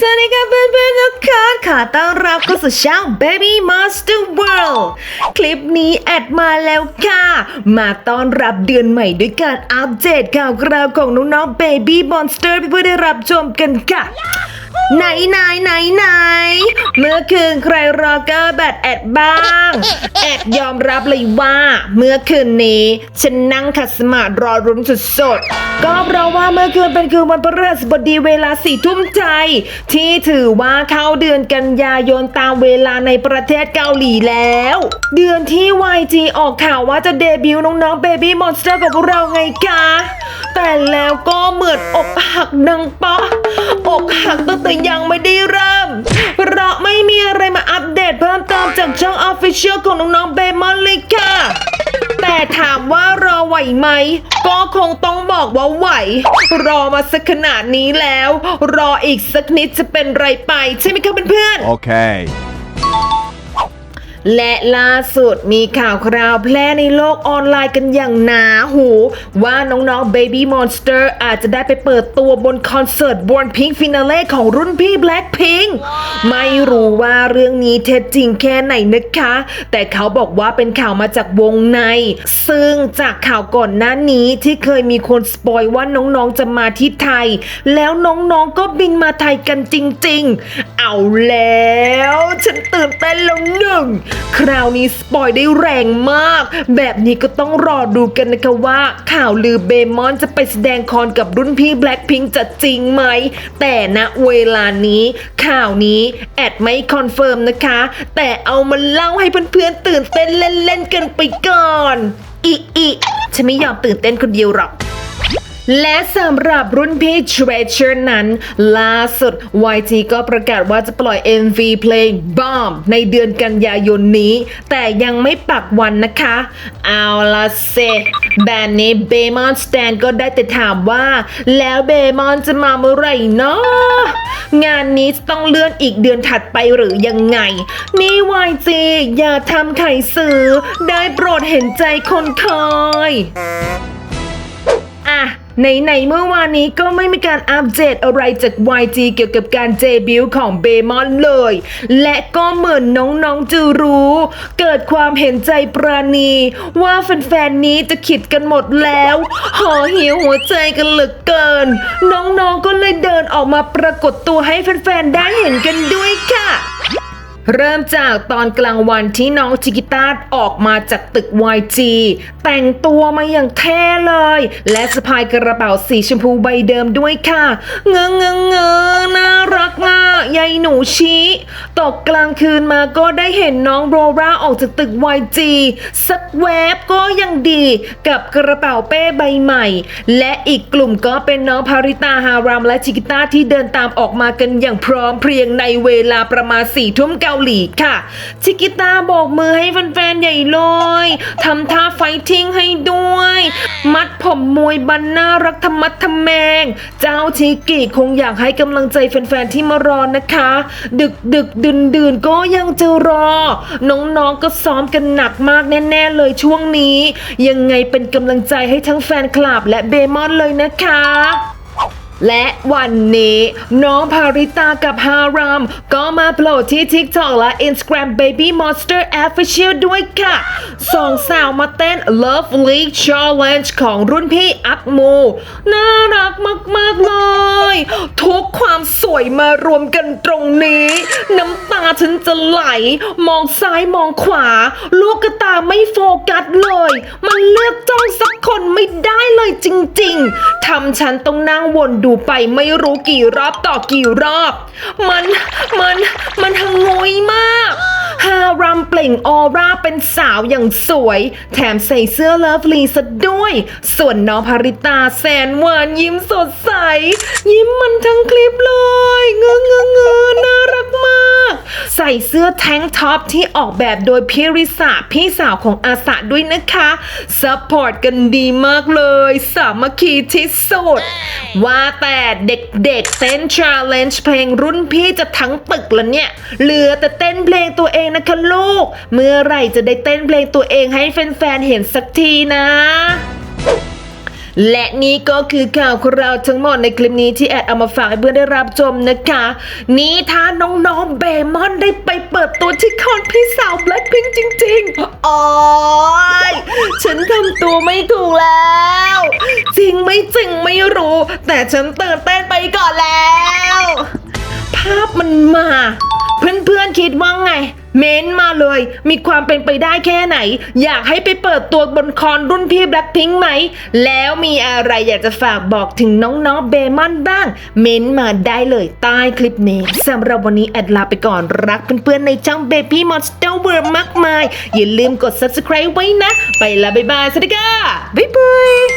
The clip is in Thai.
สวัสดีค่ะเพื่อนๆทุกคนขอต้อนรับเข้าสู่ช่อง Baby Monster World คลิปนี้แอดมาแล้วค่ะ มาต้อนรับเดือนใหม่ด้วยการอัปเดตข่าวคราวของน้องๆ Baby Monster เพื่อได้รับชมกันค่ะ ไหนไหนไหนไหนเมื่อคืนใครรอเกอร์แบตแอดบ้าง แอดยอมรับเลยว่า เมื่อคืนนี้ ฉันนั่งขัดสมาธิรอรุ้นสุดๆ ก็เพราะว่าเมื่อคืนเป็นคืนวันพฤหัสบดีเวลาสี่ทุ่มใจ ที่ถือว่าเข้าเดือนกันยายนตามเวลาในประเทศเกาหลีแล้ว เดือนที่ YG ออกข่าวว่าจะเดบิวต์น้องๆ Baby Monster กับพวกเราไงคะแต่แล้วก็เหมือนอกหักดังปะ อกหักตั้งแต่ยังไม่ได้เริ่ม เพราะไม่มีอะไรมาอัปเดตเพิ่มเติมจากช่อง Official ของน้องๆเบมอนเลยค่ะ แต่ถามว่ารอไหวไหม ก็คงต้องบอกว่าไหว รอมาสักขนาดนี้แล้ว รออีกสักนิดจะเป็นไรไป ใช่ไหมคะเพื่อนๆ Okay. และล่าสุดมีข่าวคราวแพร่ในโลกออนไลน์กันอย่างหนาหู ว่าน้องๆ Baby Monster อาจจะได้ไปเปิดตัวบนคอนเสิร์ต Born Pink Finale ของรุ่นพี่ Blackpink ไม่รู้ว่าเรื่องนี้เท็จจริงแค่ไหนนะคะ แต่เขาบอกว่าเป็นข่าวมาจากวงใน ซึ่งจากข่าวก่อนหน้านี้ที่เคยมีคนสปอยว่าน้องๆจะมาที่ไทย แล้วน้องๆก็บินมาไทยกันจริง ๆ เอาแล้ว ฉันตื่นเต้นแล้วหนึ่งคราวนี้สปอยได้แรงมาก แบบนี้ก็ต้องรอดูกันนะคะว่าข่าวลือเบมอนจะไปแสดงคอนกับรุ่นพี่ Blackpink จะจริงไหม แต่ณเวลานี้ ข่าวนี้แอดไม่คอนเฟิร์มนะคะ แต่เอามาเล่าให้เพื่อนๆตื่นเต้นเล่นๆกันไปก่อน อีอีฉันไม่ยอมตื่นเต้นคนเดียวหรอก และสำหรับรุ่นพี่ Treasure นั้น ล่าสุด YG ก็ประกาศว่าจะปล่อย MV เพลง Bomb ในเดือนกันยายนนี้ แต่ยังไม่ปักวันนะคะ เอาละเซแบบนี้เบมอนสแตนก็ได้แต่ถามว่า แล้วเบมอนจะมาเมื่อไหร่เนาะงานนี้ต้องเลื่อนอีกเดือนถัดไปหรือยังไง นี่ YG อย่าทำไข่สือได้โปรดเห็นใจคนคอย ไหนๆเมื่อวานนี้ก็ไม่มีการอัปเดตอะไรจาก YG เกี่ยวกับการเจบิวของเบมอนเลย และก็เหมือนน้องๆจะรู้ เกิดความเห็นใจปราณี ว่าแฟนๆนี้จะขิดกันหมดแล้ว ห่อเหี่ยวหัวใจกันเหลือเกิน น้องๆก็เลยเดินออกมาปรากฏตัวให้แฟนๆได้เห็นกันด้วยค่ะ เริ่มจากตอนกลางวันที่น้องจิกิต้าออกมาจากตึก YG แต่งตัวมาอย่างเท่เลย และสะพายกระเป๋าสีชมพูใบเดิมด้วยค่ะ เงงเงงเงงน่ารักอะยายหนูชี้ตกกลางคืนมาก็ได้เห็นน้องโรราออกจากตึก YG สักแวบก็ยังดีกับกระเป๋าเป้ใบใหม่ และอีกกลุ่มก็เป็นน้องพาริตาฮารามและจิกิต้าที่เดินตามออกมากันอย่างพร้อมเพรียงในเวลาประมาณสี่ทุ่มเก้าหลีค่ะ ชิกิตาโบกมือให้แฟนๆ ใหญ่เลยทำท่าไฟทิ้งให้ด้วย มัดผมมวยบันน่ารักธรรมัดทำแมง เจ้าชิกิคงอยากให้กำลังใจแฟนๆ ที่มารอนะคะ ดึกดึกดื่นดื่นก็ยังจะรอ น้องๆ ก็ซ้อมกันหนักมากแน่ๆ เลยช่วงนี้ ยังไงเป็นกำลังใจให้ทั้งแฟนคลับและเบมอนเลยนะคะ และวันนี้น้องพาริตากับฮาราม ก็มาโผล่ที่ TikTok และ Instagram Baby Monster Official ด้วยค่ะสองสาวมาเต้น Lovely Challenge ของรุ่นพี่อักมู น่ารักมาก ๆ เลย ทุกความสวยมารวมกันตรงนี้ น้ำตาฉันจะไหล มองซ้ายมองขวา ลูกกระตาไม่โฟกัสเลย มันเลือกจ้องสักคนไม่ได้เลยจริง ๆทำฉันต้องนั่งวนดูไปไม่รู้กี่รอบต่อกี่รอบ มัน มัน มันหงุยมาก ฮารามเปล่งออร่าเป็นสาวอย่างสวย แถมใส่เสื้อเลิฟลีซะด้วย ส่วนน้องภาริตาแสนหวานยิ้มสดใส ยิ้มมันทั้งคลิปเลยเงื้อเงื้อเงื้อน่ารักมาก ใส่เสื้อแท้งท็อปที่ออกแบบโดยพี่ริสาพี่สาวของอาสาด้วยนะคะซัพพอร์ตกันดีมากเลย สามัคคีที่สุด ว่าแต่เด็กๆเต้น challenge เพลงรุ่นพี่จะทั้งตึกแล้วเนี่ย เหลือแต่เต้นเพลงตัวเองนะคะลูก เมื่อไหร่จะได้เต้นเพลงตัวเองให้แฟนๆเห็นสักทีนะและนี่ก็คือข่าวของเราทั้งหมดในคลิปนี้ที่แอดเอามาฝากให้เพื่อนได้รับชมนะคะ นี่ถ้าน้องๆเบมอนได้ไปเปิดตัวที่คอนพี่สาวแบล็คพิงจริง ๆอ้ย ฉันทำตัวไม่ถูกแล้ว จริงไม่จริงไม่รู้ แต่ฉันตื่นเต้นไปก่อนแล้ว ภาพมันมา เพื่อนๆคิดว่าไง เม้นมาเลย มีความเป็นไปได้แค่ไหน อยากให้ไปเปิดตัวบนคอนรุ่นพี่แบล็คพิงไหม แล้วมีอะไรอยากจะฝากบอกถึงน้องๆเบมอนบ้าง เม้นมาได้เลยใต้คลิปนี้สำหรับวันนี้แอดลาไปก่อนรักเพื่อนๆในช่อง Baby Monster World มากมาย อย่าลืมกด subscribe ไว้นะ ไปละบ๊ายบายสวัสดีค่ะบ๊ายบาย